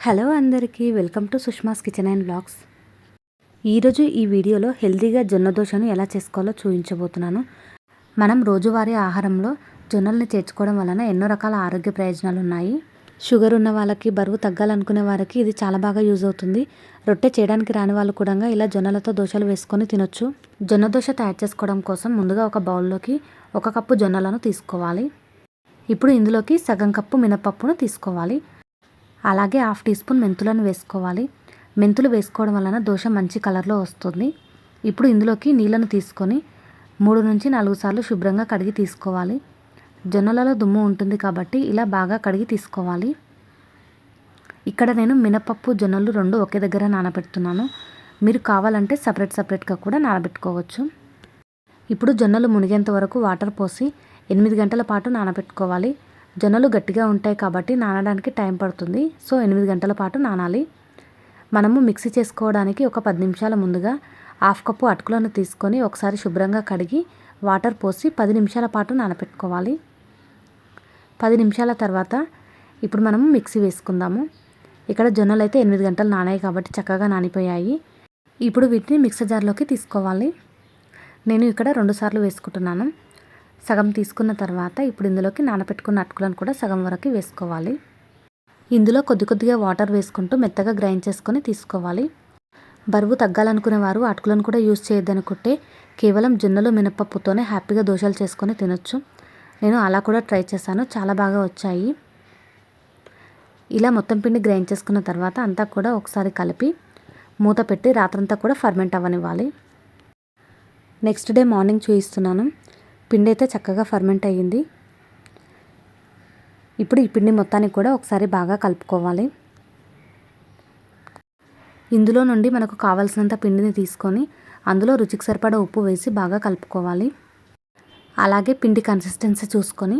Hello అందరికీ welcome to Sushma's kitchen and blogs. ఈరోజు ఈ వీడియోలో హెల్తీగా జొన్న దోశను ఎలా చేసుకోవాలో చూపించబోతున్నాను మనం రోజువారీ ఆహారంలో జొన్నల్ని చేర్చుకోవడం వలన ఎన్నో రకాల ఆరోగ్య ప్రయోజనాలు ఉన్నాయి. షుగర్ ఉన్న వాళ్ళకి బరువు తగ్గాలనుకునే వారికి ఇది చాలా బాగా యూజ్ అవుతుంది. రొట్టె చేయడానికి రాని వాళ్ళు కూడా ఇలా జొన్నలతో దోశలు వేసుకొని తినొచ్చు. జొన్న దోశ తయారు చేసుకోవడం కోసం ముందుగా ఒక బౌల్లోకి ఒక కప్పు జొన్నలను తీసుకోవాలి. ఇప్పుడు ఇందులోకి సగం కప్పు మినపప్పును తీసుకోవాలి. అలాగే హాఫ్ టీ స్పూన్ మెంతులను వేసుకోవాలి. మెంతులు వేసుకోవడం వలన దోశ మంచి కలర్లో వస్తుంది. ఇప్పుడు ఇందులోకి నీళ్ళను తీసుకొని మూడు నుంచి నాలుగు సార్లు శుభ్రంగా కడిగి తీసుకోవాలి. జొన్నలలో దుమ్ము ఉంటుంది కాబట్టి ఇలా బాగా కడిగి తీసుకోవాలి. ఇక్కడ నేను మినపప్పు జొన్నలు రెండు ఒకే దగ్గర నానబెడుతున్నాను. మీరు కావాలంటే సపరేట్ సపరేట్గా కూడా నానబెట్టుకోవచ్చు. ఇప్పుడు జొన్నలు మునిగేంత వరకు వాటర్ పోసి ఎనిమిది గంటల పాటు నానబెట్టుకోవాలి. జొన్నలు గట్టిగా ఉంటాయి కాబట్టి నానడానికి టైం పడుతుంది. సో ఎనిమిది గంటల పాటు నానాలి. మనము మిక్సీ చేసుకోవడానికి ఒక పది నిమిషాల ముందుగా హాఫ్ కప్పు అటుకులను తీసుకొని ఒకసారి శుభ్రంగా కడిగి వాటర్ పోసి పది నిమిషాల పాటు నానపెట్టుకోవాలి. పది నిమిషాల తర్వాత ఇప్పుడు మనము మిక్సీ వేసుకుందాము. ఇక్కడ జొన్నలు అయితే ఎనిమిది గంటలు నానాయి కాబట్టి చక్కగా నానిపోయాయి. ఇప్పుడు వీటిని మిక్సర్ జార్లోకి తీసుకోవాలి. నేను ఇక్కడ రెండు సార్లు వేసుకుంటున్నాను. సగం తీసుకున్న తర్వాత ఇప్పుడు ఇందులోకి నానబెట్టుకున్న అటుకులను కూడా సగం వరకు వేసుకోవాలి. ఇందులో కొద్ది కొద్దిగా వాటర్ వేసుకుంటూ మెత్తగా గ్రైండ్ చేసుకొని తీసుకోవాలి. బరువు తగ్గాలనుకునే వారు అటుకులను కూడా యూజ్ చేయొద్దనుకుంటే కేవలం జొన్నలు మినపప్పుతోనే హ్యాపీగా దోశలు చేసుకొని తినొచ్చు. నేను అలా కూడా ట్రై చేశాను. చాలా బాగా వచ్చాయి. ఇలా మొత్తం పిండి గ్రైండ్ చేసుకున్న తర్వాత అంతా కూడా ఒకసారి కలిపి మూత పెట్టి రాత్రంతా కూడా ఫర్మెంట్ అవ్వనివ్వాలి. నెక్స్ట్ డే మార్నింగ్ చూపిస్తున్నాను పిండి అయితే చక్కగా ఫర్మెంట్ అయ్యింది. ఇప్పుడు ఈ పిండి మొత్తానికి కూడా ఒకసారి బాగా కలుపుకోవాలి. ఇందులో నుండి మనకు కావాల్సినంత పిండిని తీసుకొని అందులో రుచికి సరిపడా ఉప్పు వేసి బాగా కలుపుకోవాలి. అలాగే పిండి కన్సిస్టెన్సీ చూసుకొని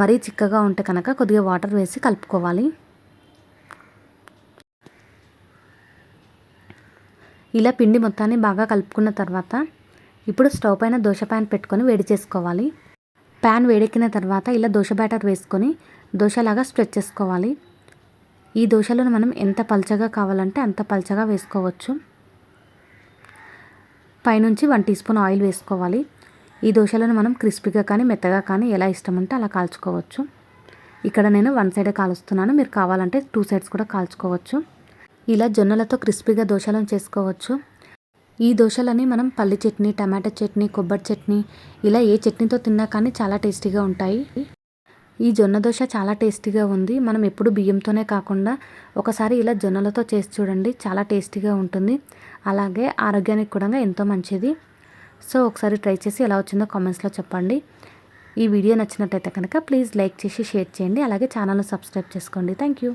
మరీ చిక్కగా ఉంటే కనుక కొద్దిగా వాటర్ వేసి కలుపుకోవాలి. ఇలా పిండి మొత్తాన్ని బాగా కలుపుకున్న తర్వాత ఇప్పుడు స్టవ్ పైన దోశ ప్యాన్ పెట్టుకొని వేడి చేసుకోవాలి. ప్యాన్ వేడెక్కిన తర్వాత ఇలా దోశ బ్యాటర్ వేసుకొని దోశలాగా స్ప్రెడ్ చేసుకోవాలి. ఈ దోశలను మనం ఎంత పల్చగా కావాలంటే అంత పల్చగా వేసుకోవచ్చు. పైనుంచి వన్ టీ స్పూన్ ఆయిల్ వేసుకోవాలి. ఈ దోశలను మనం క్రిస్పీగా కానీ మెత్తగా కానీ ఎలా ఇష్టం ఉంటే అలా కాల్చుకోవచ్చు. ఇక్కడ నేను వన్ సైడే కాలుస్తున్నాను. మీరు కావాలంటే టూ సైడ్స్ కూడా కాల్చుకోవచ్చు. ఇలా జొన్నలతో క్రిస్పీగా దోశలను చేసుకోవచ్చు. ఈ దోశలని మనం పల్లి చట్నీ టమాటా చట్నీ కొబ్బరి చట్నీ ఇలా ఏ చట్నీతో తిన్నా కానీ చాలా టేస్టీగా ఉంటాయి. ఈ జొన్న దోశ చాలా టేస్టీగా ఉంది. మనం ఎప్పుడు బియ్యంతోనే కాకుండా ఒకసారి ఇలా జొన్నలతో చేసి చూడండి చాలా టేస్టీగా ఉంటుంది. అలాగే ఆరోగ్యానికి కూడా ఎంతో మంచిది. సో ఒకసారి ట్రై చేసి ఎలా వచ్చిందో కామెంట్స్లో చెప్పండి. ఈ వీడియో నచ్చినట్టయితే కనుక ప్లీజ్ లైక్ చేసి షేర్ చేయండి. అలాగే ఛానల్ను సబ్స్క్రైబ్ చేసుకోండి. Thank you.